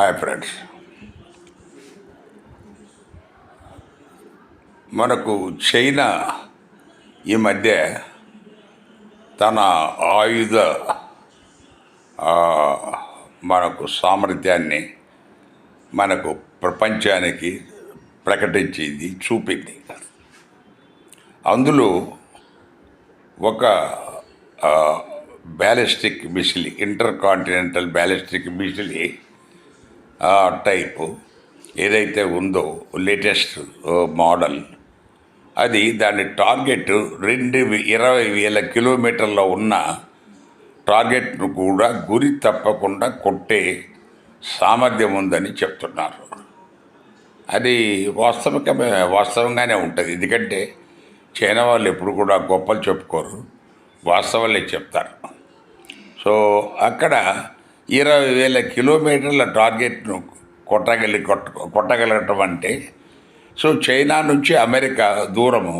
Hi friends. మనకు China ఈ మధ్య తన ఆయుధ మనకు సామర్థ్యాన్ని మనకు ప్రపంచానికి ప్రకటించింది చూపింది. అందులో ఒక ballistic missile inter continental ballistic మిసిలి type ఏదైతే ఉందో లేటెస్ట్ మోడల్ అది దాని టార్గెట్ రెండు ఇరవై వేల కిలోమీటర్ల ఉన్న టార్గెట్ను కూడా గురి తప్పకుండా కొట్టే సామర్థ్యం ఉందని చెప్తున్నారు. అది వాస్తవికమే వాస్తవంగానే ఉంటుంది. ఎందుకంటే చైనా వాళ్ళు ఎప్పుడు కూడా గొప్పలు చెప్పుకోరు వాస్తవాలే చెప్తారు. సో అక్కడ ఇరవై వేల కిలోమీటర్ల టార్గెట్ను కొట్టగలి కొట్ట కొట్టగలగటం అంటే సో చైనా నుంచి అమెరికా దూరము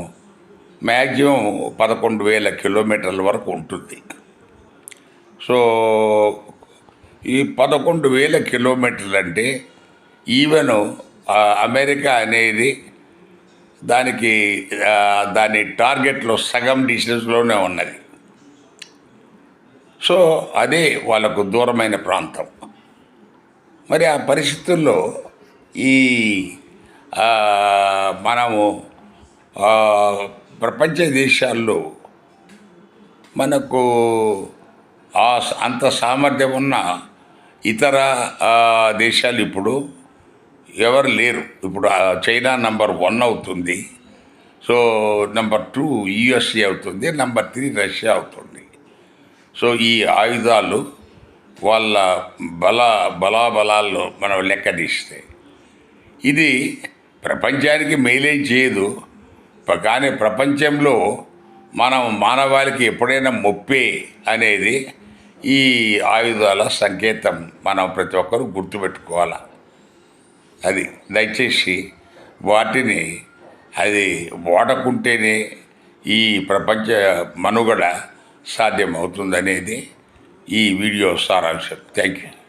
మ్యాక్సిమం పదకొండు వేల కిలోమీటర్ల వరకు ఉంటుంది. సో ఈ పదకొండు వేల కిలోమీటర్లు అంటే ఈవెన్ అమెరికా అనేది దానికి దాని టార్గెట్లో సగం డిస్టెన్స్లోనే ఉన్నది. సో అదే వాళ్ళకు దూరమైన ప్రాంతం. మరి ఆ పరిస్థితుల్లో ఈ మనము ప్రపంచ దేశాల్లో మనకు ఆ అంత సామర్థ్యం ఉన్న ఇతర దేశాలు ఇప్పుడు ఎవరు లేరు. ఇప్పుడు చైనా నంబర్ వన్ అవుతుంది. సో నంబర్ టూ యుఎస్ఏ అవుతుంది నంబర్ త్రీ రష్యా అవుతుంది. సో ఈ ఆయుధాలు వాళ్ళ బల బలాబలాల్లో మనం లెక్క తీస్తే. ఇది ప్రపంచానికి మేలేం చేయదు. కానీ ప్రపంచంలో మనం మానవాళికి ఎప్పుడైనా మొప్పే అనేది ఈ ఆయుధాల సంకేతం మనం ప్రతి ఒక్కరూ గుర్తుపెట్టుకోవాలి. అది దయచేసి వాటిని అది వాడకుంటేనే ఈ ప్రపంచ మనుగడ సాధ్యమవుతుందనేది ఈ వీడియో సారాంశం. Thank you